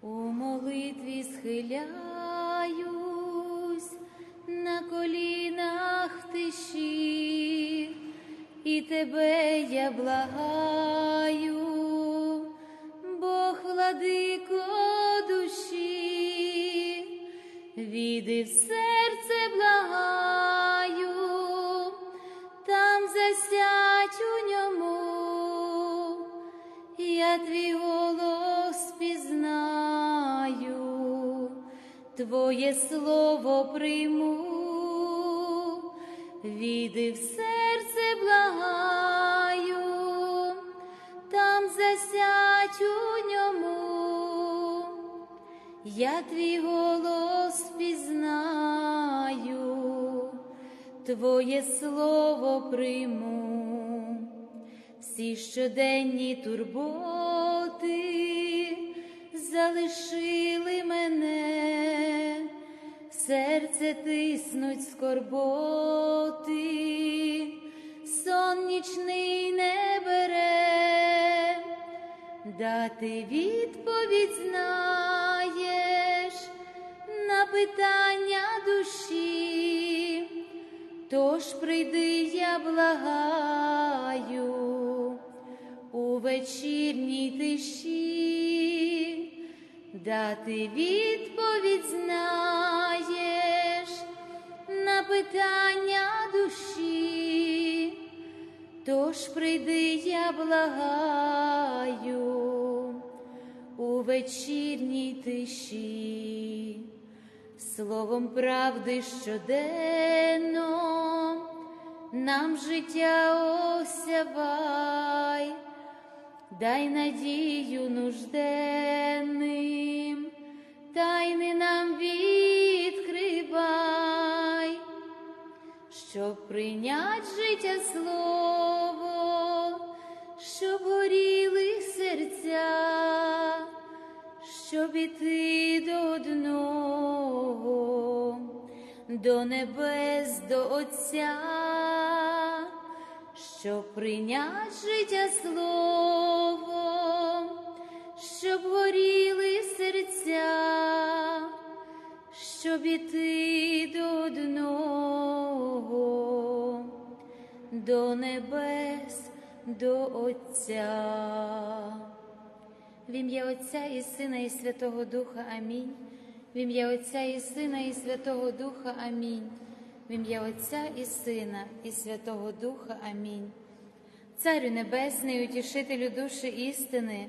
У молитві схиляюсь на колінах в тиші, і тебе я благаю, Бог владико душі, віди в серце благаю, там засядь у ньому, я твій Твоє слово прийму, віди в серце благаю, там засядь у ньому, я твій голос пізнаю, Твоє слово прийму, всі щоденні турботи залишили мене, серце тиснуть скорботи, сон нічний не бере, дати відповідь знаєш на питання душі, тож прийди, я благаю у вечірній тиші, дати відповідь знаєш на питання душі, тож прийди, я благаю у вечірній тиші, словом правди щоденно нам життя осявай, дай надію нужденним, тайни нам відкривай, щоб прийнять життя слово, щоб горіли серця, щоб іти до одного, до небес, до Отця, щоб прийнять життя слово, щоб іти до одного, до небес, до Отця. В ім'я Отця і Сина, і Святого Духа Амінь. В ім'я Отця і Сина, і Святого Духа Амінь. В ім'я Отця і Сина, і Святого Духа Амінь. Царю Небесний, утішителю душі істини,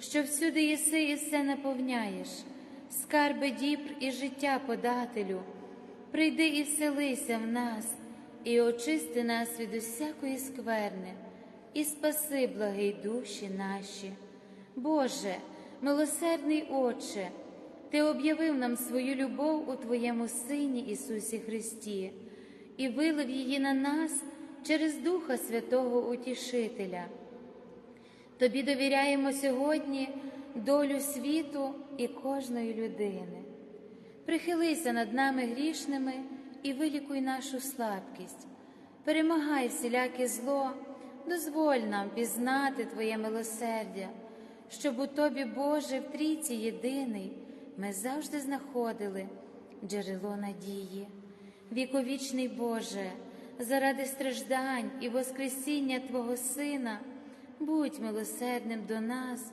що всюди єси і все наповняєш, скарби дібр і життя подателю, прийди і вселися в нас, і очисти нас від усякої скверни, і спаси, благий душі наші. Боже, милосердний Отче, Ти об'явив нам свою любов у Твоєму Сині Ісусі Христі і вилив її на нас через Духа Святого Утішителя. Тобі довіряємо сьогодні долю світу і кожної людини. Прихилися над нами грішними і вилікуй нашу слабкість, перемагай всіляке зло, дозволь нам пізнати Твоє милосердя, щоб у Тобі, Боже, в трійці єдиний, ми завжди знаходили джерело надії. Віковічний Боже, заради страждань і Воскресіння Твого Сина, будь милосердним до нас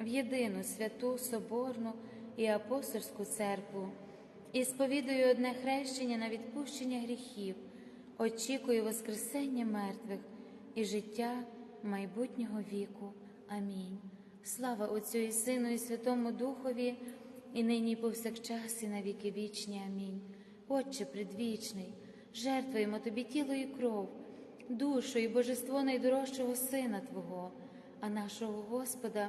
в єдину святу, соборну і апостольську церкву, і сповідую одне хрещення на відпущення гріхів, очікую Воскресення мертвих і життя майбутнього віку. Амінь. Слава Отцю і Сину, і Святому Духові, і нині, і повсякчас, і на віки вічні. Амінь. Отче предвічний, жертвуємо Тобі тіло і кров, душу і божество найдорожчого Сина Твого, а нашого Господа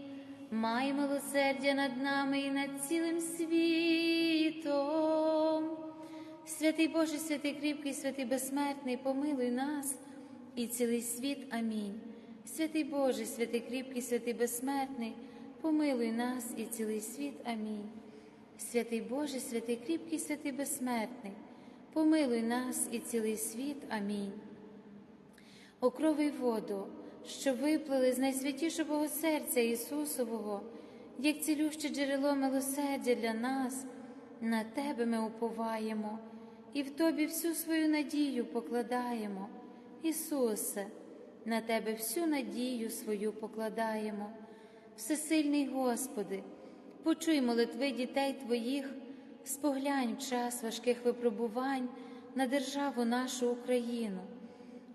Май милосердя над нами і над цілим світом. Святий Боже, святий кріпкий, святий безсмертний, помилуй нас і цілий світ. Амінь. Святий Боже, святий кріпкий, святий безсмертний, помилуй нас і цілий світ. Амінь. Святий Боже, святий кріпкий, святий безсмертний, помилуй нас і цілий світ. Амінь. Й воду що виплили з найсвятішого серця Ісусового, як цілюще джерело милосердя для нас, на Тебе ми уповаємо і в Тобі всю свою надію покладаємо. Ісусе, на Тебе всю надію свою покладаємо. Всесильний Господи, почуй молитви дітей Твоїх, споглянь в час важких випробувань на державу нашу Україну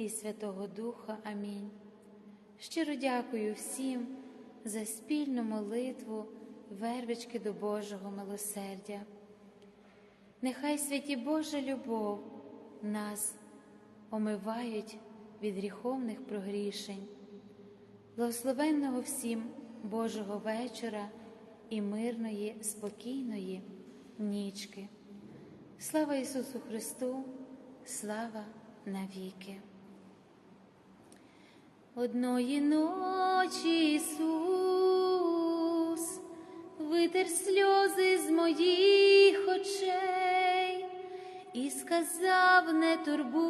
і Святого Духа. Амінь. Щиро дякую всім за спільну молитву, вервички до Божого милосердя. Нехай святі Божа любов нас омивають від гріховних прогрішень, благословенного всім Божого вечора і мирної, спокійної нічки. Слава Ісусу Христу, слава навіки. Одної ночі Ісус витер сльози з моїх очей і сказав: не турбуйсь,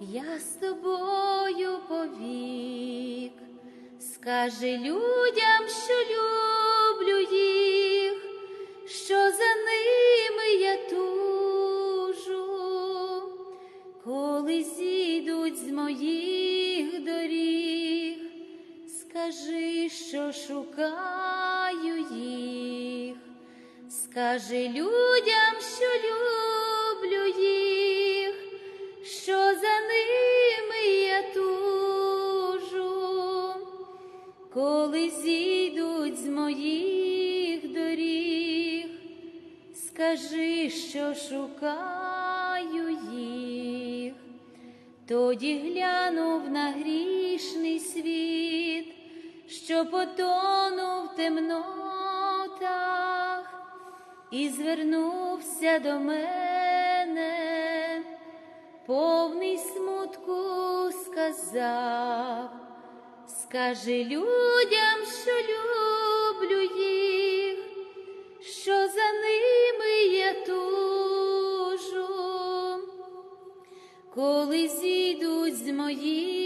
я з тобою повік, скажи людям, що шукаю їх, скажи людям, що люблю їх, що за ними я тужу, коли зійдуть з моїх доріг, скажи, що шукаю їх, тоді глянув на грішний світ, що потонув в темнотах, і звернувся до мене, повний смутку сказав, скажи людям, що люблю їх, що за ними я тужу, коли зійдуть з моїх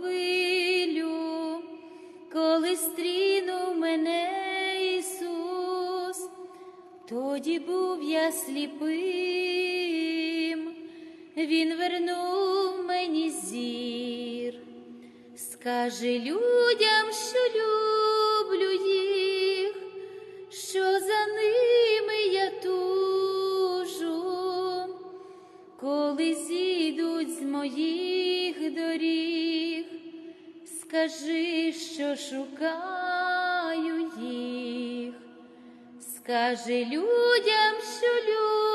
тоді був я сліпим, Він вернув мені зір. Скажи людям, що люблю їх, що за ними я тужу, коли зійдуть з моїх доріг, скажи, що шукаю скажи людям, що люблю